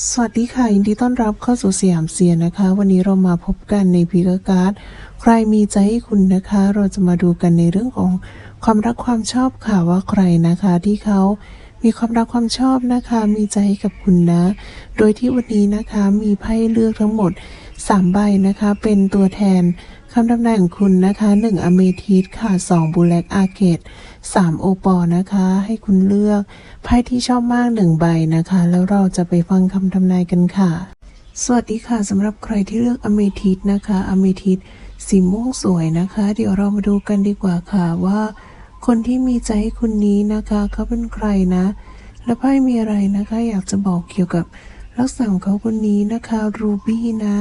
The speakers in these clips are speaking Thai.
สวัสดีค่ะยินดีต้อนรับเข้าสู่สยามเซียนนะคะ วันนี้เรามาพบกันในพีกการ์ดใครมีใจให้คุณนะคะ เราจะมาดูกันในเรื่องของความรักความชอบค่ะว่าใครนะคะที่เขามีความรักความชอบนะคะ มีใจให้กับคุณนะ โดยที่วันนี้นะคะมีไพ่เลือกทั้งหมด 3 ใบนะคะ เป็นตัวแทนคำทำนายของคุณนะคะ 1 อเมทิสค่ะ 2 บูแลกอาเกต 3 โอปอนะคะ ให้คุณเลือกไพ่ที่ชอบมาก 1 ใบนะคะ แล้วเราจะไปฟังคำทำนายกันค่ะ สวัสดีค่ะสำหรับใครที่เลือกอเมทิสนะคะ อเมทิสสีม่วงสวยนะคะ เดี๋ยวเรามาดูกันดีกว่าค่ะว่า คนที่มีใจให้คุณนี้นะคะเขาเป็นใครนะ และไพ่มีอะไรนะคะ อยากจะบอกเกี่ยวกับลักษณะของเขาคนนี้นะคะรูบี้นะ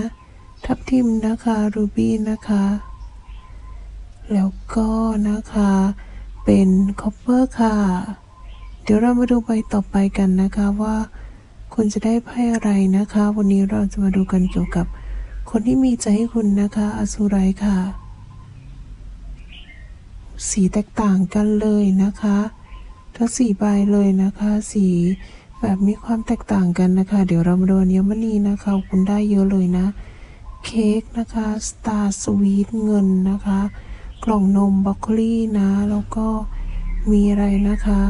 ทับทิมนะคะ รูบี้นะคะ แล้วก็นะคะ เป็นคอปเปอร์ค่ะ เดี๋ยวเรามาดูใบต่อไปกันนะคะว่าคุณจะได้ไพ่อะไรนะคะ วันนี้เราจะมาดูกันเกี่ยวกับ คนที่มีใจให้คุณนะคะอสุไรค่ะ สีแตกต่างกันเลยนะคะทั้งสี่ใบเลยนะคะ สีแบบมีความแตกต่างกันนะคะ เดี๋ยวเรามาดูอัญมณีนะคะ คุณได้เยอะเลยนะ เค้กนะคะสตาร์สวีทเงินนะคะ กล่องนมบล็อกโคลี่นะ แล้วก็มีอะไรนะคะ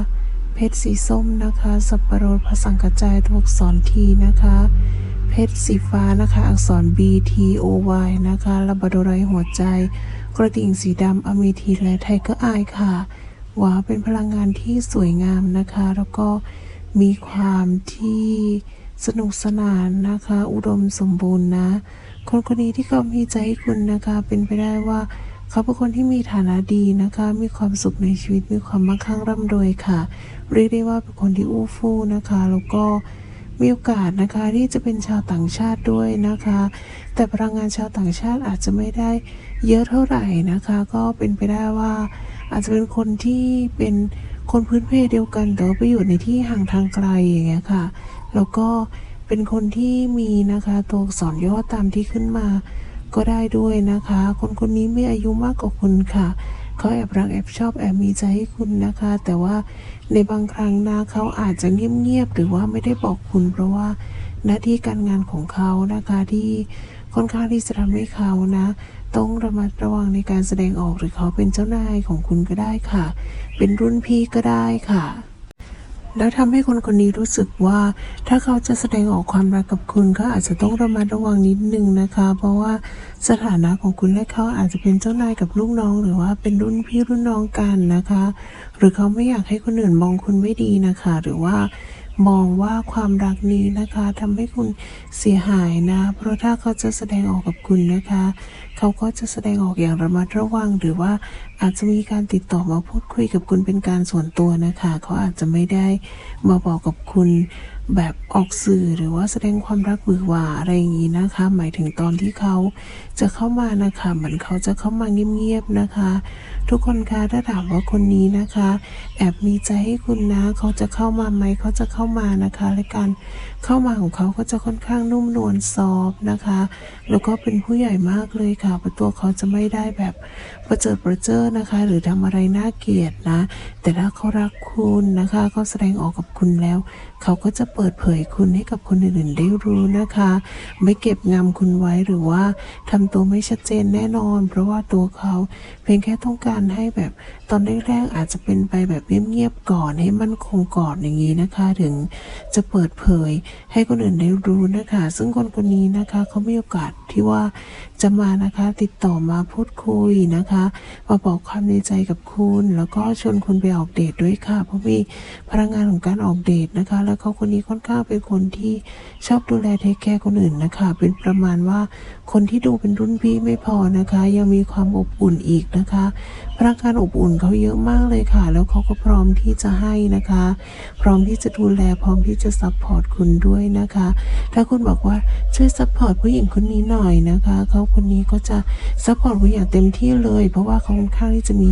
เพชรสีส้มนะคะ สับปะรดภาษากระจายตัวอักษรทีนะคะ เพชรสีฟ้านะคะ อักษร B T O Y นะคะลาบาดอไรหัวใจ กระดิ่งสีดำอเมทีและไทเกอร์อายค่ะว้าเป็นพลังงานที่สวยงามนะคะ แล้วก็มีความที่สนุกสนานนะคะ อุดมสมบูรณ์นะ คนคนนี้ที่เขามีใจให้คุณนะคะ เป็นไปได้ว่า เขาเป็นคนที่มีฐานะดีนะคะ มีความสุขในชีวิตมีความมั่งคั่งร่ำรวยค่ะ เรียกได้ว่าเป็นคนที่อู้ฟู่นะคะ แล้วก็มีโอกาสนะคะที่จะเป็นชาวต่างชาติด้วยนะคะ แต่พลังงานชาวต่างชาติอาจจะไม่ได้เยอะเท่าไหร่นะคะ ก็เป็นไปได้ว่า อาจจะเป็นคนที่เป็นคนพื้นเพเดียวกันแต่ว่าไปอยู่ในที่ห่างทางไกลอย่างเงี้ยค่ะ แล้วก็ เป็นคนที่มีนะคะตัวอักษรย่อตามที่ขึ้นมาก็ได้ด้วยนะคะ คนคนนี้มีอายุมากกว่าคุณค่ะเขาแอบรักแอบชอบแอบมีใจให้คุณนะคะ แต่ว่าในบางครั้งนะเขาอาจจะเงียบๆหรือว่าไม่ได้บอกคุณ เพราะว่าหน้าที่การงานของเขานะคะที่ค่อนข้างที่จะทำให้เขานะ ต้องระมัดระวังในการแสดงออกหรือเขาเป็นเจ้านายของคุณก็ได้ค่ะ เป็นรุ่นพี่ก็ได้ค่ะ แล้วทำให้คนคนนี้รู้สึกว่า ถ้าเขาจะแสดงออกความรักกับคุณเขาอาจจะต้องระมัดระวังนิดนึงนะคะ เพราะว่าสถานะของคุณและเขาอาจจะเป็นเจ้านายกับลูกน้อง หรือว่าเป็นรุ่นพี่รุ่นน้องกันนะคะ หรือเขาไม่อยากให้คนอื่นมองคุณไม่ดีนะคะ หรือว่ามองว่าความรักนี้นะคะทำให้คุณเสียหายนะ เพราะถ้าเขาจะแสดงออกกับคุณนะคะ เขาก็จะแสดงออกอย่างระมัดระวังหรือว่า อาจจะมีการติดต่อมาพูดคุยกับคุณเป็นการส่วนตัวนะคะเขาอาจจะไม่ได้มาบอกกับคุณแบบออกสื่อหรือว่าแสดงความรักหวือหวาอะไรอย่างนี้นะคะ หมายถึงตอนที่เขาจะเข้ามานะคะเหมือนเขาจะเข้ามาเงียบๆนะคะ ทุกคนคะถ้าถามว่าคนนี้นะคะ แอบมีใจให้คุณนะเขาจะเข้ามาไหมเขาจะเข้ามานะคะและการเข้ามาของเขาก็จะค่อนข้างนุ่มนวลซอฟนะคะ แล้วก็เป็นผู้ใหญ่มากเลยค่ะเพราะตัวเขาจะไม่ได้แบบประเจิดประเจิอนะคะ หรือทำอะไรน่าเกลียดนะ แต่ถ้าเขารักคุณนะคะเขาแสดงออกกับคุณแล้ว เขาก็จะเปิดเผยคุณให้กับคนอื่นๆได้รู้นะคะ ไม่เก็บงำคุณไว้หรือว่าทำตัวไม่ชัดเจนแน่นอน เพราะว่าตัวเขาเพียงแค่ต้องการให้แบบตอนแรกๆอาจจะเป็นไปแบบเงียบๆก่อนให้มั่นคงก่อนอย่างนี้นะคะ ถึงจะเปิดเผยให้คนอื่นได้รู้นะคะ ซึ่งคนคนนี้นะคะเขามีโอกาสที่ว่าจะมานะคะติดต่อมาพูดคุยนะคะมาบอกความในใจกับคุณ แล้วก็ชวนคุณไปออกเดทด้วยค่ะ เพราะมีพลังงานของการออกเดทนะคะแล้วเขาคนนี้ค่อนข้างเป็นคนที่ชอบดูแลเทคแคร์คนอื่นนะคะ เป็นประมาณว่าคนที่ดูเป็นรุ่นพี่ไม่พอนะคะ ยังมีความอบอุ่นอีกนะคะพลังงานอบอุ่นเขาเยอะมากเลยค่ะ แล้วเขาก็พร้อมที่จะให้นะคะ พร้อมที่จะดูแลพร้อมที่จะซัพพอร์ตคุณด้วยนะคะ ถ้าคุณบอกว่าช่วยซัพพอร์ตผู้หญิงคนนี้หน่อยนะคะเขาคนนี้ก็จะซัพพอร์ตคุณอย่างเต็มที่เลย เพราะว่าเขาค่อนข้างที่จะมี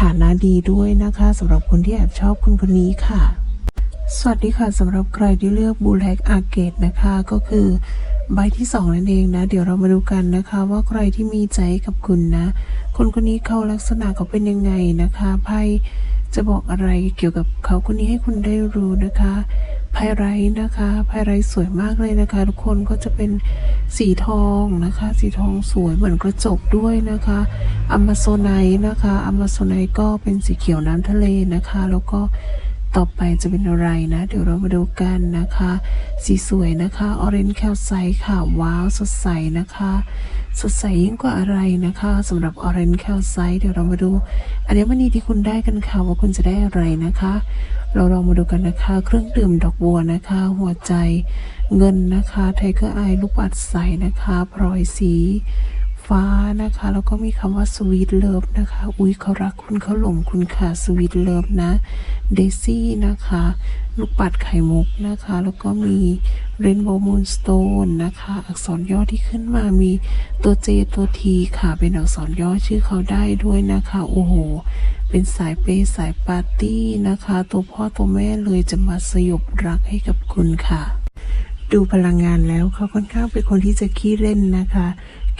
ฐานะดีด้วยนะคะสำหรับคนที่แอบชอบคุณคนนี้ค่ะ สวัสดีค่ะสำหรับใครที่เลือกบูแลกอาเกตนะคะก็คือใบที่สองนั่นเองนะ เดี๋ยวเรามาดูกันนะคะ ว่าใครที่มีใจกับคุณนะ คนคนนี้เขาลักษณะเขาเป็นยังไงนะคะไพ่จะบอกอะไรเกี่ยวกับเขาคนนี้ให้คุณได้รู้นะคะไพไรนะคะไพไรสวยมากเลยนะคะ ทุกคนก็จะเป็นสีทองนะคะ สีทองสวยเหมือนกระจกด้วยนะคะอ m ม z โซไนนะคะอ m ม z โซไนก็เป็นสีเขียวน้ำทะเลนะคะ แล้วก็ ต่อไปจะเป็นอะไรนะ เดี๋ยวเรามาดูกันนะคะ สีสวยนะคะออเรนจ์แคลไซค่ะ ว้าว สดใสนะคะ สดใสยิ่งกว่าอะไรนะคะสำหรับ Orange Calcite เดี๋ยวเรามาดูอัญมณีที่คุณได้กันค่ะว่าคุณจะได้อะไรนะคะ เราลองมาดูกันนะคะ เครื่องดื่มดอกบัวนะคะ หัวใจเงินนะคะไทเกอร์ไอลูกปัดใสนะคะพลอยสี ฟ้านะคะ แล้วก็มีคำว่า sweet love นะคะ อุ้ยเขารักคุณเขาหลงคุณค่ะ sweet love นะ daisy นะคะ ลูกปัดไข่มุกนะคะ แล้วก็มี rainbow moonstone นะคะ อักษรย่อที่ขึ้นมามีตัว J ตัว T ค่ะ เป็นอักษรย่อชื่อเขาได้ด้วยนะคะ โอ้โห เป็นสายเปย์สายปาร์ตี้นะคะ ตัวพ่อตัวแม่เลยจะมาสยบรักให้กับคุณค่ะดูพลังงานแล้วเขาค่อนข้างเป็นคนที่จะขี้เล่นนะคะ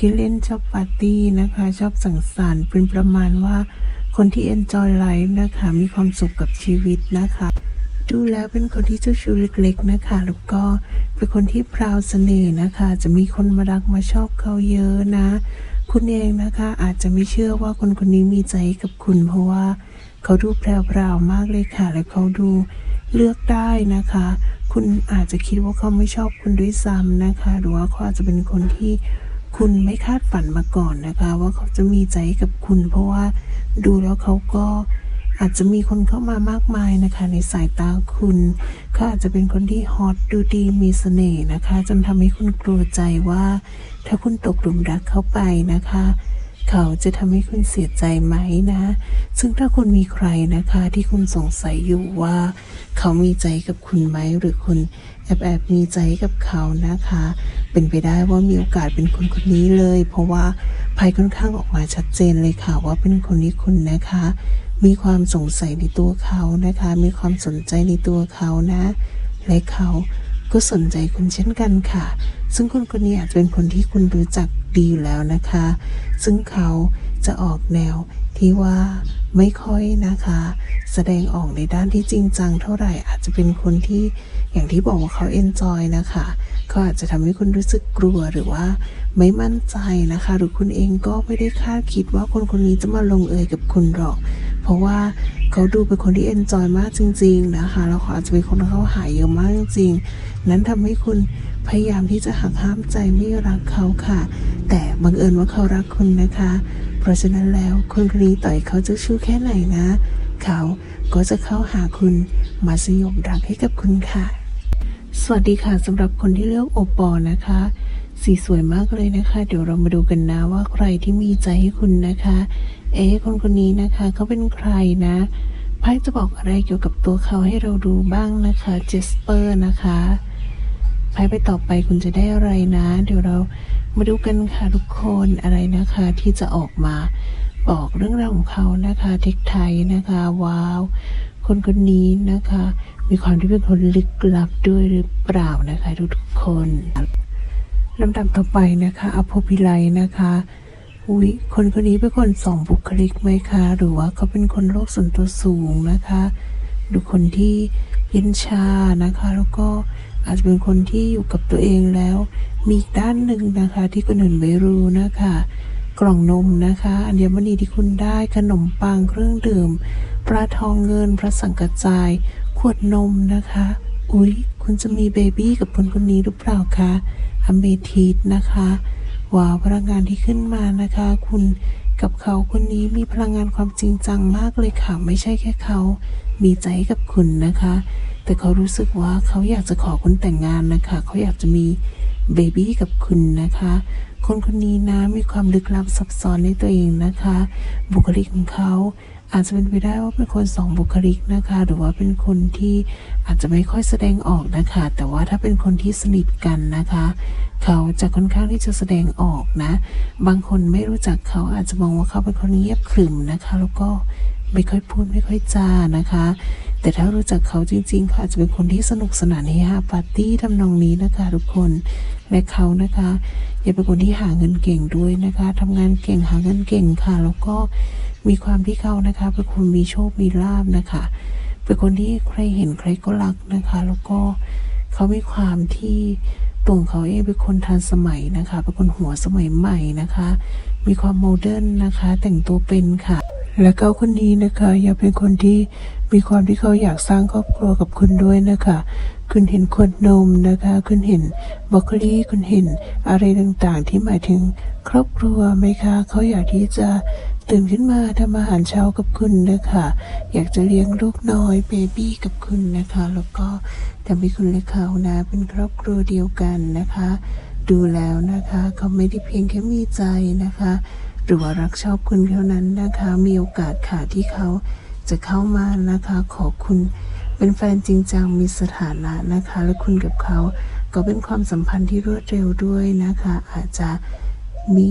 ขี้เล่นชอบปาร์ตี้นะคะ ชอบสังสรรค์เป็นประมาณว่าคนที่ enjoy life นะคะ มีความสุขกับชีวิตนะคะ ดูแล้วเป็นคนที่เจ้าชู้เล็กๆนะคะ แล้วก็เป็นคนที่พราวเสน่ห์นะคะ จะมีคนมารักมาชอบเขาเยอะนะ คุณเองนะคะอาจจะไม่เชื่อว่าคนคนนี้มีใจกับคุณ เพราะว่าเขาดูแพรวๆมากเลยค่ะ และเขาดูเลือกได้นะคะ คุณอาจจะคิดว่าเขาไม่ชอบคุณด้วยซ้ำนะคะ หรือว่าเขาอาจจะเป็นคนที่ คุณไม่คาดฝันมาก่อนนะคะ ว่าเขาจะมีใจกับคุณ เพราะว่าดูแล้วเขาก็อาจจะมีคนเข้ามามากมายนะคะ ในสายตาคุณเขาอาจจะเป็นคนที่ฮอตดูดีมีเสน่ห์นะคะ จนทำให้คุณกลัวใจว่า ถ้าคุณตกหลุมรักเขาไปนะคะ เขาจะทำให้คุณเสียใจไหมนะ ซึ่งถ้าคุณมีใครนะคะที่คุณสงสัยอยู่ว่า เขามีใจกับคุณไหมหรือคุณแอบแอบมีใจกับเขานะคะ เป็นไปได้ว่ามีโอกาสเป็นคนคนนี้เลย เพราะว่าภัยค่อนข้างออกมาชัดเจนเลยค่ะว่าเป็นคนนี้คุณนะคะ มีความสงสัยในตัวเขานะคะ มีความสนใจในตัวเขานะ และเขา ก็สนใจคุณเช่นกันค่ะ ซึ่งคนคนนี้อาจจะเป็นคนที่คุณรู้จักดีอยู่แล้วนะคะ ซึ่งเขาจะออกแนวที่ว่าไม่ค่อยนะคะ แสดงออกในด้านที่จริงจังเท่าไหร่อาจจะเป็นคนที่อย่างที่บอกว่าเขาเอนจอยนะคะเขาอาจจะทำให้คุณรู้สึกกลัวหรือว่าไม่มั่นใจนะคะ หรือคุณเองก็ไม่ได้คาดคิดว่าคนคนนี้จะมาลงเอยกับคุณหรอก เพราะว่าเขาดูเป็นคนที่เอนจอยมากจริง ๆ นะคะแล้วเขาอาจจะเป็นคนที่เขาหายเยอะมากจริงๆนั้นทำให้คุณพยายามที่จะหักห้ามใจไม่รักเขาค่ะ แต่บังเอิญว่าเขารักคุณนะคะ เพราะฉะนั้นแล้วคนคนนี้ต่อยเขาจะชู้แค่ไหนนะ เขาก็จะเข้าหาคุณมาสยบรักให้กับคุณค่ะ สวัสดีค่ะสำหรับคนที่เลือกโอปอนะคะ สีสวยมากเลยนะคะ เดี๋ยวเรามาดูกันนะว่าใครที่มีใจให้คุณนะคะ เอ๊คนคนนี้นะคะเขาเป็นใครนะไพ่จะบอกอะไรเกี่ยวกับตัวเขาให้เราดูบ้างนะคะเจสเปอร์นะคะไพ่ไปต่อไปคุณจะได้อะไรนะ เดี๋ยวเรามาดูกันค่ะทุกคนอะไรนะคะที่จะออกมาบอกเรื่องราวของเขานะคะเทคไทยนะคะว้าว คนคนนี้นะคะ มีความที่เป็นคนลึกลับด้วยหรือเปล่านะคะทุกๆคนลำดับต่อไปนะคะอโพพิไลนะคะ อุ้ยคนคนนี้เป็นคนสองบุคลิกไหมคะ หรือว่าเขาเป็นคนโลกส่วนตัวสูงนะคะดูคนที่เย็นชานะคะ แล้วก็อาจจะเป็นคนที่อยู่กับตัวเองแล้ว มีอีกด้านหนึ่งนะคะ ที่คนอื่นไม่รู้นะคะ กล่องนมนะคะ อัญมณีที่คุณได้ขนมปังเครื่องดื่มปลาทองเงินพระสังกระจาย ขวดนมนะคะ อุ๊ย คุณจะมีเบบี้กับคนคนนี้หรือเปล่าคะอเมทีสนะคะ ว้าวพลังงานที่ขึ้นมานะคะ คุณกับเขาคนนี้มีพลังงานความจริงจังมากเลยค่ะ ไม่ใช่แค่เขา มีใจกับคุณนะคะ แต่เขารู้สึกว่าเขาอยากจะขอคุณแต่งงานนะคะ เขาอยากจะมีเบบี้กับคุณนะคะ คนคนนี้นะมีความลึกลับซับซ้อนในตัวเองนะคะ บุคลิกของเขา อาจจะเป็นไปได้ว่าเป็นคนสองบุคลิกนะคะ หรือว่าเป็นคนที่อาจจะไม่ค่อยแสดงออกนะคะ แต่ว่าถ้าเป็นคนที่สนิทกันนะคะ เขาจะค่อนข้างที่จะแสดงออกนะ บางคนไม่รู้จักเขาอาจจะมองว่าเขาเป็นคนเงียบขรึมนะคะ แล้วก็ ไม่ค่อยพูดไม่ค่อยจานะคะ แต่ถ้ารู้จักเขาจริงๆเขาอาจจะเป็นคนที่สนุกสนานเฮฮาปาร์ตี้ทำนองนี้นะคะ ทุกคนและเขานะคะยังเป็นคนที่หาเงินเก่งด้วยนะคะทำงานเก่งหาเงินเก่งค่ะ แล้วก็มีความที่เขานะคะเป็นคนมีโชคมีลาบนะคะเป็นคนที่ใครเห็นใครก็รักนะคะ แล้วก็เขามีความที่ตัวเขาเองเป็นคนทันสมัยนะคะ เป็นคนหัวสมัยใหม่นะคะ มีความโมเดิร์นนะคะ แต่งตัวเป็นค่ะ และก็คนนี้นะคะยังเป็นคนที่มีความที่เขาอยากสร้างครอบครัวกับคุณด้วยนะคะ คุณเห็นขวดนมนะคะ คุณเห็นบรอกโคลีคุณเห็นอะไรต่างๆ ที่หมายถึงครอบครัวไหมคะ เขาอยากที่จะตื่นขึ้นมาทำอาหารเช้ากับคุณนะคะ อยากจะเลี้ยงลูกน้อยเบบี้กับคุณนะคะ แล้วก็ทำให้คุณและเขานะ เป็นครอบครัวเดียวกันนะคะ ดูแล้วนะคะ เขาไม่ได้เพียงแค่มีใจนะคะ หรือว่ารักชอบคุณเท่านั้นนะคะ มีโอกาสค่ะที่เขาจะเข้ามานะคะ ขอคุณเป็นแฟนจริงจังมีสถานะนะคะ และคุณกับเขาก็เป็นความสัมพันธ์ที่รวดเร็วด้วยนะคะ อาจจะมี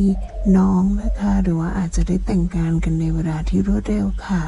น้องนะคะ หรือว่าอาจจะได้แต่งงานกันในเวลาที่รวดเร็วค่ะ